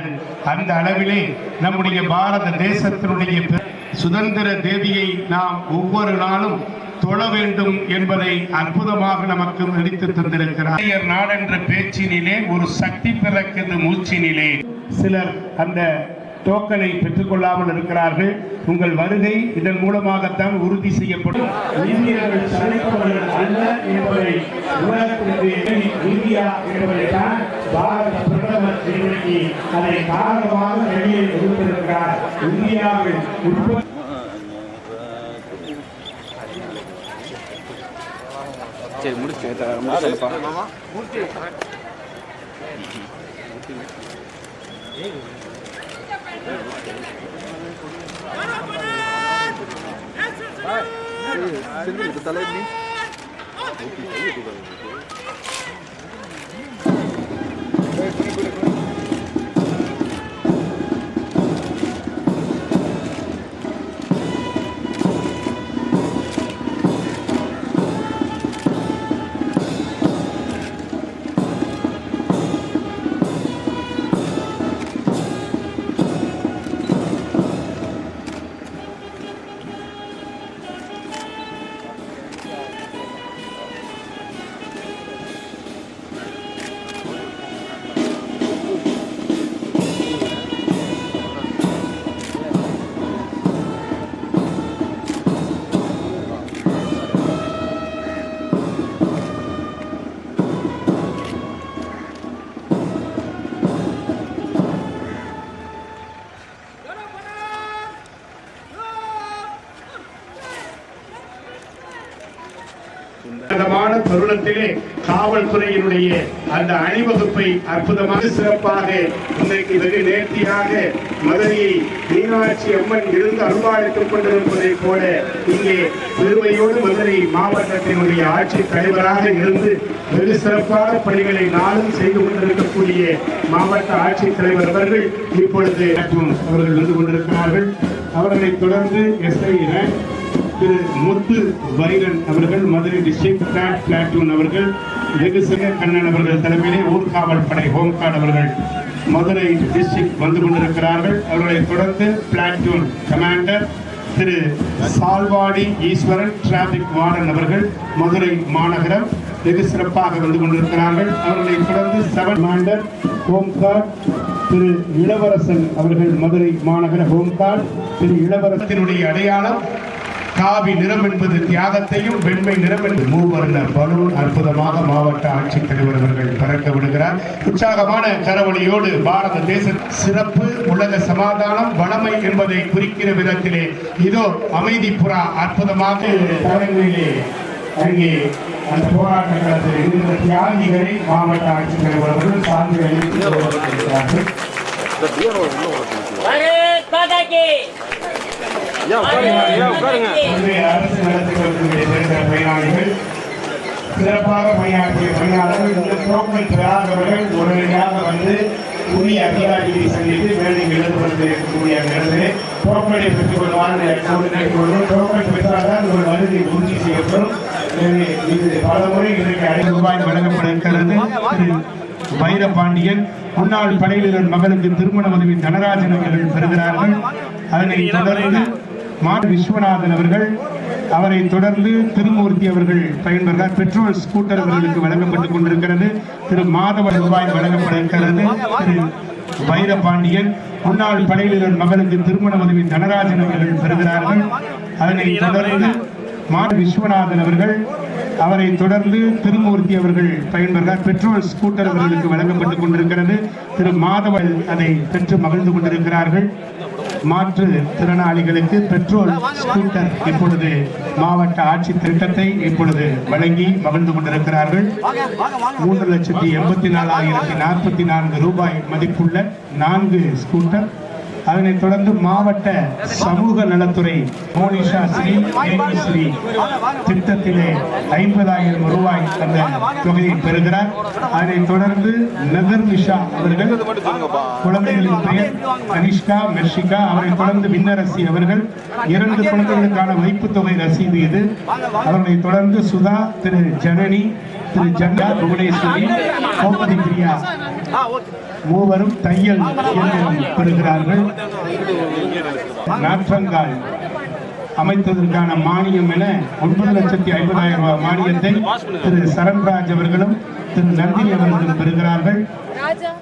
இருக்கிறார்கள் அந்த அளவிலே நம்முடைய பாரத தேசத்தினுடைய சுதந்திர தேவியை நாம் ஒவ்வொரு நாளும் தொழ வேண்டும் என்பதை அற்புதமாக நமக்கு நடித்து தந்திருக்கிறார். நாடென்ற பேச்சினிலே ஒரு சக்தி பிறக்கின்ற மூச்சினிலே. சிலர் அந்த டோக்கனை பெற்றுக்கொள்ளாமல் இருக்கிறார்கள். உங்கள் வருகை இதன் மூலமாகத்தான் உறுதி செய்யப்படும். இந்தியர்கள் சளைத்தவர்கள் அல்ல என்பதை உலகத்திற்கு இந்தியா என்பதைத்தான் பாரத பிரதமர் இன்றைக்கு அதை காரணமாக வெளியே எடுத்திருக்கிறார் இந்தியாவில் உற்பத்தி சரி முடிச்சு. Vai. Você não me dá leve nem? அற்புதமான தருணத்திலே காவல்துறையினுடைய அந்த அணிவகுப்பை அற்புதமாக சிறப்பாக இன்றைக்கு வெகு நேர்த்தியாக மதுரையை மீனாட்சி அம்மன் இருந்து அருள்வாழ்த்துக் கொண்டிருப்பதைப் போல இங்கே பெருமையோடு மதுரை மாவட்டத்தினுடைய ஆட்சி தலைவராக இருந்து வெகு சிறப்பான பணிகளை நாளும் செய்து கொண்டிருக்கக்கூடிய மாவட்ட ஆட்சித் தலைவர் அவர்கள் இப்பொழுது அவர்கள் வந்து கொண்டிருக்கிறார்கள். அவர்களைத் தொடர்ந்து எஸ்ஐ திரு முத்து வைரன் அவர்கள் மதுரை டிஸ்ட்ரிக்ட் பிளாட் பிளாட்டூன் அவர்கள் வெகுசக கண்ணன் அவர்கள் தலைமையிலே ஊர்காவல் படை ஹோம்கார்டு அவர்கள் மதுரை டிஸ்ட்ரிக்ட் வந்து கொண்டிருக்கிறார்கள். அவர்களை தொடர்ந்து பிளாட்டூன் கமாண்டர் திரு சால்வாடி ஈஸ்வரன் டிராபிக் வார்டன் அவர்கள் மதுரை மாநகரம் வெகு சிறப்பாக வந்து கொண்டிருக்கிறார்கள். அவர்களை தொடர்ந்து செவன் மாண்டர் ஹோம்கார்ட் திரு இளவரசன் அவர்கள் மதுரை மாநகர ஹோம்கார்ட் திரு இளவரசத்தினுடைய அடையாளம் காவி நிறம் என்பது தியாகத்தையும் வெண்மை நிறம் என்பது மூவர்ண பலூன் அற்புதமாக மாவட்ட ஆட்சித்தலைவர் அவர்கள் பறக்க விடுகிறார் உற்சாகமான கரவொலியோடு பாரத தேச சிறப்பு உலக சமாதானம் வளமை என்பதை குறிக்கிற விதத்திலே இதோ அமைதி புறா அற்புதமாக தலைமையிலே அங்கே அந்த போராட்ட களத்தில் இருந்த தியாகிகளை மாவட்ட ஆட்சித்தலைவர் அவர்கள் சார்ந்து அளித்து அரசு பயனாளிகள் சிறப்பாக பணியாற்றிய பணியாளர்கள் இந்த டோக்கன் பெறாதவர்கள் உடனடியாக வந்து உரிய அதிகாரிகளை சந்தித்து வேண்டிய எழுதுவது இருக்கக்கூடிய இடத்திலே டோக்கனை பெற்றுக் கொள்வார்கள் டோக்கன் பெற்றால்தான் உங்கள் வருகை உறுதி செய்யப்படும். எனவே இது பல முறை இன்றைக்கு ஐந்து ரூபாய் வழங்கப்பட இருக்கிறது வைரபாண்டியன் முன்னாள் படைவீரர் மகனுக்கு திருமண உதவி தனராஜன் அவர்கள் பெறுகிறார்கள் அதனை தொடர்ந்து மாடு விஸ்வநாதன் அவர்கள் அவரை தொடர்ந்து திருமூர்த்தி அவர்கள் பயன்பெறுகிறார். பெட்ரோல் ஸ்கூட்டர் அவர்களுக்கு வழங்கப்பட்டுக் கொண்டிருக்கிறது. திரு மாதவ ரூபாய் வழங்கப்பட இருக்கிறது திரு வைரபாண்டியன் முன்னாள் படைவீரர் மகனுக்கு திருமண உதவி தனராஜன் அவர்கள் பெறுகிறார்கள் அதனை தொடர்ந்து மாடு விஸ்வநாதன் அவர்கள் அவரை தொடர்ந்து திருமூர்த்தி அவர்கள் பயன்பெறுகிறார். பெட்ரோல் ஸ்கூட்டர் அவர்களுக்கு வழங்கப்பட்டுக் கொண்டிருக்கிறது. திரு மாதவன் அதை பெற்று மகிழ்ந்து கொண்டிருக்கிறார்கள். மாற்று திறனாளிகளுக்கு பெட்ரோல் ஸ்கூட்டர் இப்பொழுது மாவட்ட ஆட்சி திட்டத்தை இப்பொழுது வழங்கி மகிழ்ந்து கொண்டிருக்கிறார்கள். மூன்று லட்சத்தி எண்பத்தி நாலாயிரத்தி நாற்பத்தி நான்கு ரூபாய் மதிப்புள்ள நான்கு ஸ்கூட்டர் அதனைத் தொடர்ந்து மாவட்ட சமூக நலத்துறை மோனிஷா ஸ்ரீ ஸ்ரீ திட்டத்திலே ஐம்பதாயிரம் ரூபாய் அந்த தொகையை பெறுகிறார். அதனைத் தொடர்ந்து நகர் நிஷா அவர்கள் குழந்தைகளின் பெயர் அனிஷ்கா மெர்ஷிகா அவரை தொடர்ந்து விண்ணரசி அவர்கள் இரண்டு குழந்தைகளுக்கான வைப்பு தொகை ரசீது இது. அவர்களை தொடர்ந்து சுதா திரு ஜனனி திரு ஜன்னா புவனேஸ்வரி கோபதி பிரியா மூவரும் தையல் பெறுகிறார்கள். நாற்றங்கால் அமைத்ததற்கான மானியம் என ஒன்பது லட்சத்தி ஐம்பதாயிரம் ரூபாய் மானியத்தை திரு சரண்ராஜ் அவர்களும் திரு நந்தினி அவர்களும் பெறுகிறார்கள். ராஜா.